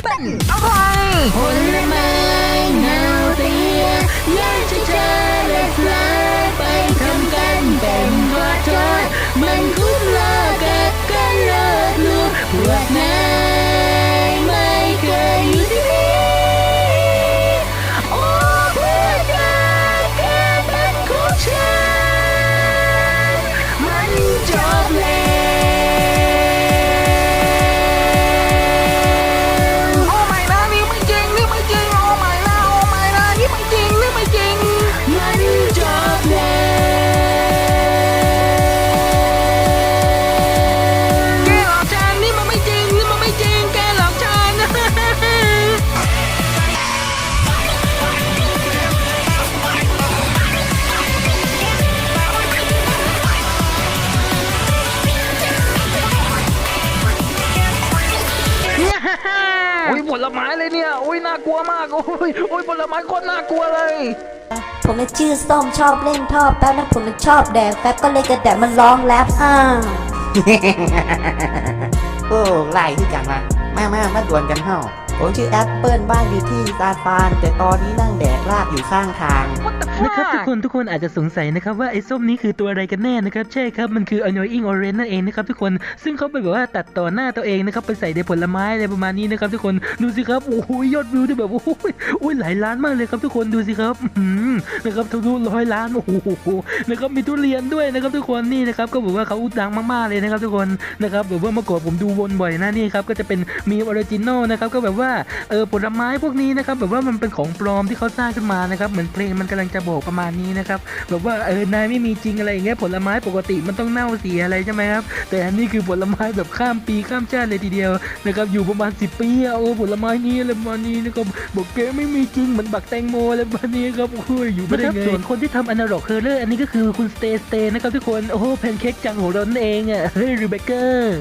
ปเป็นอะไรผลไม้เนาเตียอยากจะเจอและสลายไปทำกันเป็นขอโทษมันคุ้มเลิกกับกันเลิศลูกพวกนา ผลไม้เลยเนี่ยโอ้ยน่ากลัวมากโอ้ยโอ้ยผลไม้โคตรน่ากลัวเลยผมน่ะชื่อส้มชอบเล่นท่อแป๊บนะผมน่ะชอบแดกแป๊บก็เลยกระแดกมันร้องแรปอ้าวโอ้ไล่ที่จังละมามามาดวลกันเฮ้าผมชื่อแอปเปิลบ้านอยู่ที่ซานฟราน แต่ตอนนี้นั่งแดกลากอยู่ข้างทาง นะครับทุกคนทุกคนอาจจะสงสัยนะครับว่าไอ้ส้มนี้คือตัวอะไรกันแน่นะครับใช่ครับมันคือ annoying orange นั่นเองนะครับทุกคนซึ่งเขาไปแบบว่าตัดต่อหน้าตัวเองนะครับไปใส่ในผลไม้อะไรประมาณนี้นะครับทุกคนดูสิครับโอ้โหยอดวิวได้แบบโอ้โหโอ้ยหลายล้านมากเลยครับทุกคนดูสิครับอื้อหือนะครับทุกๆร้อยล้านโอ้โหนะครับมีทุเรียนด้วยนะครับทุกคนนี่นะครับก็บอกว่าเขาดังมากๆเลยนะครับทุกคนนะครับแบบว่าเมื่อก่อนผมดูวนบ่อยนะนี่ครับก็จะเป็นมีออริจินอลนะครับก็แบบว่าเออผลไม้พวกนี้นะครับแบบว่ามันเป็นของปลอมที่เขาสร้างขึ้นมานะครับเหมือนเพลงมันกำลังจะบอกประมาณนี้นะครับแบบว่าเออนายไม่มีจริงอะไรอย่างเงี้ยผลไม้ปกติมันต้องเน่าเสียอะไรใช่ไหมครับแต่อันนี้คือผลไม้แบบข้ามปีข้ามชาติเลยทีเดียวนะครับอยู่ประมาณ 10 ปีโอ้ผลไม้นี้อะไรประมาณนี้นะครับบอกแกไม่มีจริงเหมือนบักแตงโมอะไรประมาณนี้ครับโอ้ยอยู่ไม่ได้ไงส่วนคนที่ทำอนาล็อกเคอร์เลอร์อันนี้ก็คือคุณสเตย์สเตย์นะครับทุกคนโอ้แพนเค้กจังของเรานั่นเองอะเฮ้ยรีเบคเกอร์